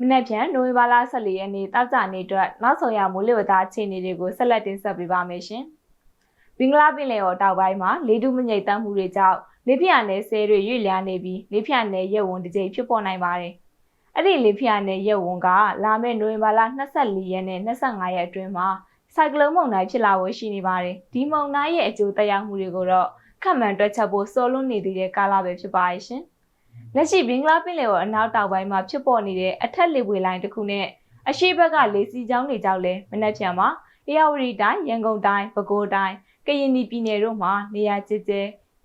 မနက်ဖြန်နိုဝင်ဘာလ14ရက်နေ့တောက်ကြနေ့အတွက်နောက်ဆုံးရမိုးလေဝသအခြေအနေတွေကိုဆက်လက်တင်ဆက်ပေးပါမယ်ရှင်။ဘင်္ဂလားပင်လယ်ော်တောက်ပိုင်းမှာလေတုမငိတ်တမ်းမှုတွေကြောင့်လေပြင်းနယ်ဆဲတွေရွေ့လျားနေပြီးလေပြင်းနယ်ရက်ဝန်းတစ်ကြိမ်ဖြစ်ပေါ်နိုင်ပါတယ်။အဲ့ဒီလေပြင်းနယ်ရက်ဝန်းကလာမယ့်နိုဝင်ဘာလ24ရက်နဲ့25ရက်အတွင်းမှာဆိုင်ကလုန်းမုန်တိုင်းဖြစ်လာဖို့ရှိနေပါတယ်။ဒီမုန်တိုင်းရဲ့အကျိုးသက်ရောက်မှုတွေကိုတော့ခက်မှန်တွက်ချက်ဖို့စောလွန်းနေသေးတဲ့ကာလပဲဖြစ်ပါရဲ့ရှင်။ လက်ရှိဘင်္ဂလားပင်လယ်ော်အနောက်တောင်ပိုင်းမှာဖြစ်ပေါ်နေတဲ့အထက်လေပွေလိုင်းတစ်ခုနဲ့အရှိဘက်ကလေစီချောင်းတွေကြောင့်လည်းမနက်ဖြန်မှာအေရဝတီတိုင်းရန်ကုန်တိုင်းပဲခူးတိုင်းကရင်ပြည်နယ်တို့မှာနေရာကျကျ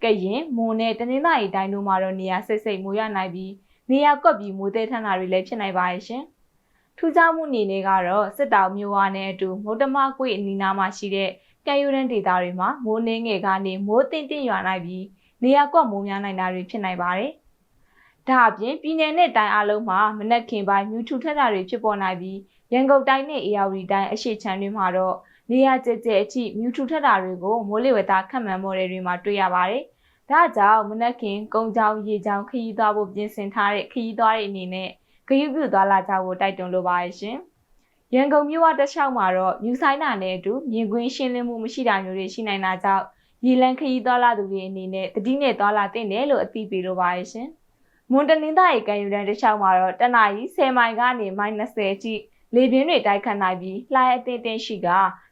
ကရင်မွန်နဲ့တနင်္သာရီတိုင်းတို့မှာတော့နေရာစိတ်စိတ်မိုးရနိုင်ပြီးနေရာကွက်ပြီးမိုးသေးထန်တာတွေလည်းဖြစ်နိုင်ပါရဲ့ရှင်။ထူးခြားမှုအနေနဲ့ကတော့စစ်တောင်မြို့ဝါနဲ့အတူမုတ်တမကွေအနီးနားမှာရှိတဲ့ကံယူရန်ဒေတာတွေမှာမိုးနှင်းငယ်ကနေမိုးတင်တင်ရွာနိုင်ပြီးနေရာကွက်မိုးများနိုင်တာတွေဖြစ်နိုင်ပါတယ်။ ဒါအပြင်ပြည်내နဲ့တိုင်းအလုံးမှာမနက်ခင်ပိုင်းမြူထူထက်တာတွေဖြစ်ပေါ်နိုင်ပြီးရန်ကုန်တိုင်းနဲ့အေရဝတီတိုင်းအရှိချမ်းတွေမှာတော့နေရာကျကျအထိမြူထူထက်တာတွေကိုမိုးလေဝသခန့်မှန်းမော်ဒယ်တွေမှာတွေ့ရပါတယ်။ဒါကြောင့်မနက်ခင်ကုန်းချောင်းရေချောင်းခရီးသွားဖို့ပြင်ဆင်ထားတဲ့ခရီးသွားတွေအနေနဲ့ဂရုပြုသွားလာကြဖို့တိုက်တွန်းလိုပါရဲ့ရှင်။ရန်ကုန်မြို့ဝတစ်လျှောက်မှာတော့မြူဆိုင်နာနဲ့အတူမြင်ကွင်းရှင်းလင်းမှုမရှိတာမျိုးတွေရှိနိုင်တာကြောင့်ရေလန်းခရီးသွားလာသူတွေအနေနဲ့တတိနဲ့သွားလာသင့်တယ်လို့အသိပေးလိုပါရဲ့ရှင်။ မွန်တနင်္သာရီကန်ယူတန်းတစ်လျှောက်မှာတော့တနအီ10မိုင်ကနေမိုင်20အထိလေပြင်းတွေတိုက်ခတ်နိုင်ပြီးလှိုင်းအသင့်တင်ရှိက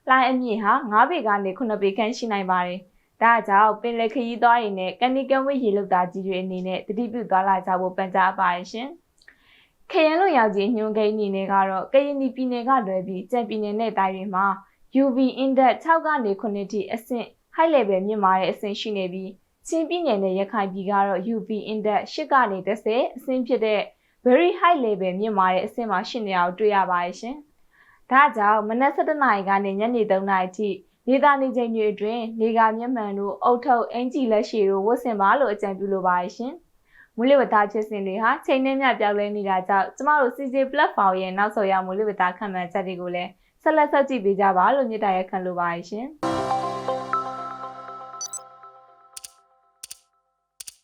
လှိုင်းအမြင့်ဟာ9ပေကနေ9ပေခန့်ရှိနိုင်ပါတယ်။ဒါကြောင့်ပင်လယ်ခရီးသွားရင်နဲ့ကန်နီကန်ဝိရေလုတာကြီးတွေအနေနဲ့တတိပြုသွားလာကြဖို့ပန်ကြားပါရရှင်။ခရမ်းလွန်ရောက်ကြီးညွန်ကိန်းအနေနဲ့ကတော့ကရင်ပြည်နယ်ကလွယ်ပြီးကြံပြည်နယ်နဲ့တိုင်းတွေမှာ UV index 6ကနေ9ထိအဆင့် high level မြင့်မာတဲ့အဆင့်ရှိနေပြီး ချင်းပြည်နယ်နဲ့ရခိုင်ပြည်ကတော့ UV index 8ကနေ10အဆင့်ဖြစ်တဲ့ very high level မြင့်မာတဲ့အဆင့်မှာရှိနေတာကိုတွေ့ရပါရဲ့ရှင်။ဒါကြောင့်မနက်7:00နာရီကနေညနေ3:00နာရီထိနေသားနေချိန်တွေအတွင်းနေကမျက်မှန်တို့အုတ်ထုတ်အင်ဂျီလက်ရှည်တို့ဝတ်ဆင်ပါလို့အကြံပြုလိုပါရဲ့ရှင်။မူလဝတ္ထဖြစ်စဉ်တွေဟာချိန်နဲ့မျှပြောင်းလဲနေတာကြောင့်ကျမတို့ CJ platform ရဲ့နောက်ဆော်ရမူလဝတ္ထခံမှန်းချက်တွေကိုလည်းဆက်လက်ဆက်ကြည့်ပေးကြပါလို့မြစ်တာရက်ခံလိုပါရဲ့ရှင်။